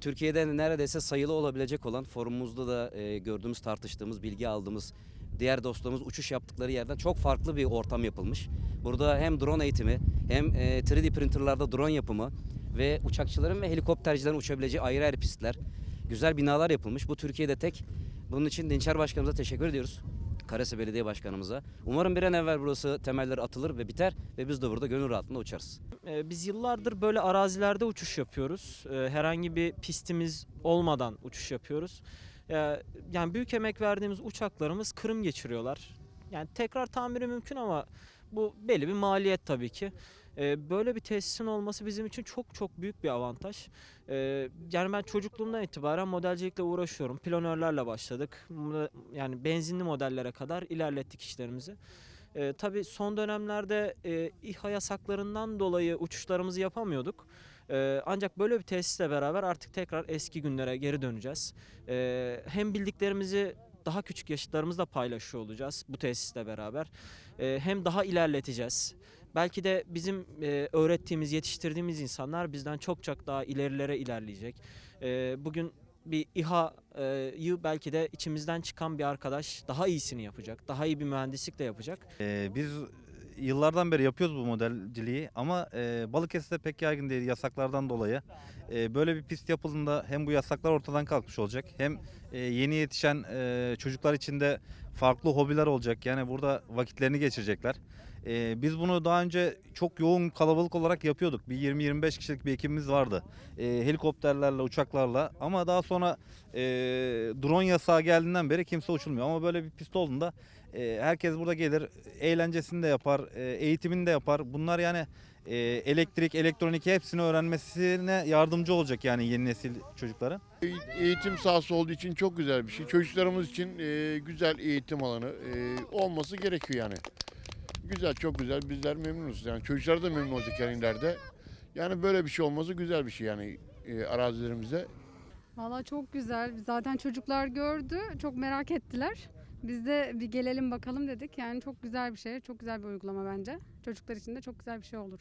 Türkiye'de neredeyse sayılı olabilecek olan forumumuzda da e, gördüğümüz, tartıştığımız, bilgi aldığımız diğer dostlarımız uçuş yaptıkları yerden çok farklı bir ortam yapılmış. Burada hem drone eğitimi hem e, 3D printerlarda drone yapımı ve uçakçıların ve helikoptercilerin uçabileceği ayrı ayrı pistler, güzel binalar yapılmış. Bu Türkiye'de tek. Bunun için Dinçer Başkanımıza teşekkür ediyoruz. Karası Belediye Başkanımıza. Umarım bir an evvel burası temelleri atılır ve biter ve biz de burada gönül rahatlığında uçarız. Ee, Biz yıllardır böyle arazilerde uçuş yapıyoruz. Ee, Herhangi bir pistimiz olmadan uçuş yapıyoruz. Ee, Yani büyük emek verdiğimiz uçaklarımız kırım geçiriyorlar. Yani tekrar tamiri mümkün ama bu belli bir maliyet tabii ki. Ee, Böyle bir tesisin olması bizim için çok çok büyük bir avantaj. Ee, Yani ben çocukluğumdan itibaren modelcilikle uğraşıyorum. Planörlerle başladık. Yani benzinli modellere kadar ilerlettik işlerimizi. Ee, tabii son dönemlerde e, İHA yasaklarından dolayı uçuşlarımızı yapamıyorduk. Ancak böyle bir tesisle beraber artık tekrar eski günlere geri döneceğiz. Hem bildiklerimizi daha küçük yaşıtlarımızla paylaşıyor olacağız bu tesisle beraber. Hem daha ilerleteceğiz. Belki de bizim e, öğrettiğimiz, yetiştirdiğimiz insanlar bizden çok çok daha ilerilere ilerleyecek. Ee, bugün bir İHA'yı belki de içimizden çıkan bir arkadaş daha iyisini yapacak. Daha iyi bir mühendislikle yapacak. Ee, biz yıllardan beri yapıyoruz bu modelciliği ama e, Balıkesir'de pek yaygın değil yasaklardan dolayı. E, böyle bir pist yapıldığında hem bu yasaklar ortadan kalkmış olacak hem e, yeni yetişen e, çocuklar için de farklı hobiler olacak. Yani burada vakitlerini geçirecekler. E, biz bunu daha önce çok yoğun kalabalık olarak yapıyorduk. Bir 20-25 kişilik bir ekibimiz vardı. E, helikopterlerle, uçaklarla ama daha sonra e, drone yasağı geldiğinden beri kimse uçulmuyor. Ama böyle bir pist olduğunda e, herkes burada gelir, eğlencesini de yapar, e, eğitimini de yapar. Bunlar yani e, elektrik, elektronik hepsini öğrenmesine yardımcı olacak yani yeni nesil çocukların. Eğitim sahası olduğu için çok güzel bir şey. Çocuklarımız için e, güzel eğitim alanı e, olması gerekiyor yani. Güzel, çok güzel. Bizler memnunuz. Yani çocuklar da memnun olacak yani. Yani böyle bir şey olması güzel bir şey yani e, arazilerimizde. Valla çok güzel. Zaten çocuklar gördü. Çok merak ettiler. Biz de bir gelelim bakalım dedik. Yani çok güzel bir şey. Çok güzel bir uygulama bence. Çocuklar için de çok güzel bir şey olur.